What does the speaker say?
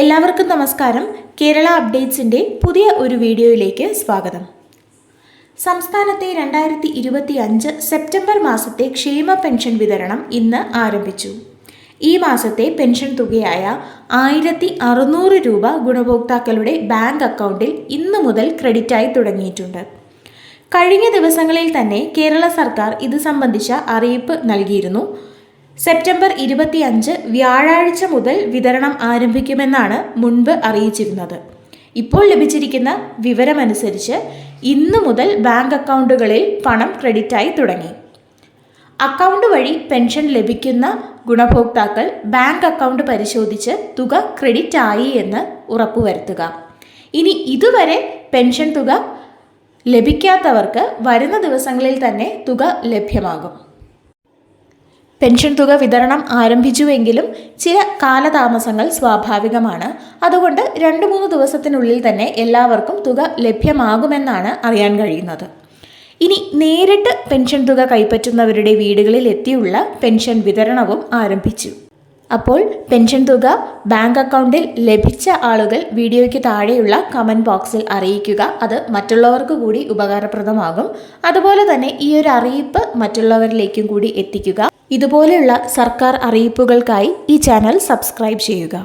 എല്ലാവർക്കും നമസ്കാരം. കേരള അപ്ഡേറ്റ്സിന്റെ പുതിയ ഒരു വീഡിയോയിലേക്ക് സ്വാഗതം. സംസ്ഥാനത്തെ രണ്ടായിരത്തി ഇരുപത്തി അഞ്ച് സെപ്റ്റംബർ മാസത്തെ ക്ഷേമ പെൻഷൻ വിതരണം ഇന്ന് ആരംഭിച്ചു. ഈ മാസത്തെ പെൻഷൻ തുകയായ ആയിരത്തി അറുന്നൂറ് രൂപ ഗുണഭോക്താക്കളുടെ ബാങ്ക് അക്കൗണ്ടിൽ ഇന്നു മുതൽ ക്രെഡിറ്റായി തുടങ്ങിയിട്ടുണ്ട്. കഴിഞ്ഞ ദിവസങ്ങളിൽ തന്നെ കേരള സർക്കാർ ഇത് സംബന്ധിച്ച അറിയിപ്പ് നൽകിയിരുന്നു. സെപ്റ്റംബർ ഇരുപത്തിയഞ്ച് വ്യാഴാഴ്ച മുതൽ വിതരണം ആരംഭിക്കുമെന്നാണ് മുൻപ് അറിയിച്ചിരുന്നത്. ഇപ്പോൾ ലഭിച്ചിരിക്കുന്ന വിവരമനുസരിച്ച് ഇന്നു മുതൽ ബാങ്ക് അക്കൗണ്ടുകളിൽ പണം ക്രെഡിറ്റായി തുടങ്ങി. അക്കൗണ്ട് വഴി പെൻഷൻ ലഭിക്കുന്ന ഗുണഭോക്താക്കൾ ബാങ്ക് അക്കൗണ്ട് പരിശോധിച്ച് തുക ക്രെഡിറ്റ് ആയി എന്ന് ഉറപ്പുവരുത്തുക. ഇനി ഇതുവരെ പെൻഷൻ തുക ലഭിക്കാത്തവർക്ക് വരുന്ന ദിവസങ്ങളിൽ തന്നെ തുക ലഭ്യമാകും. പെൻഷൻ തുക വിതരണം ആരംഭിച്ചുവെങ്കിലും ചില കാലതാമസങ്ങൾ സ്വാഭാവികമാണ്. അതുകൊണ്ട് രണ്ട് മൂന്ന് ദിവസത്തിനുള്ളിൽ തന്നെ എല്ലാവർക്കും തുക ലഭ്യമാകുമെന്നാണ് അറിയാൻ കഴിയുന്നത്. ഇനി നേരിട്ട് പെൻഷൻ തുക കൈപ്പറ്റുന്നവരുടെ വീടുകളിൽ എത്തിയുള്ള പെൻഷൻ വിതരണവും ആരംഭിച്ചു. അപ്പോൾ പെൻഷൻ തുക ബാങ്ക് അക്കൗണ്ടിൽ ലഭിച്ച ആളുകൾ വീഡിയോയ്ക്ക് താഴെയുള്ള കമന്റ് ബോക്സിൽ അറിയിക്കുക. അത് മറ്റുള്ളവർക്ക് കൂടി ഉപകാരപ്രദമാകും. അതുപോലെ തന്നെ ഈ ഒരു അറിയിപ്പ് മറ്റുള്ളവരിലേക്കും കൂടി എത്തിക്കുക. ഇതുപോലെയുള്ള സർക്കാർ അറിയിപ്പുകൾക്കായി ഈ ചാനൽ സബ്സ്ക്രൈബ് ചെയ്യുക.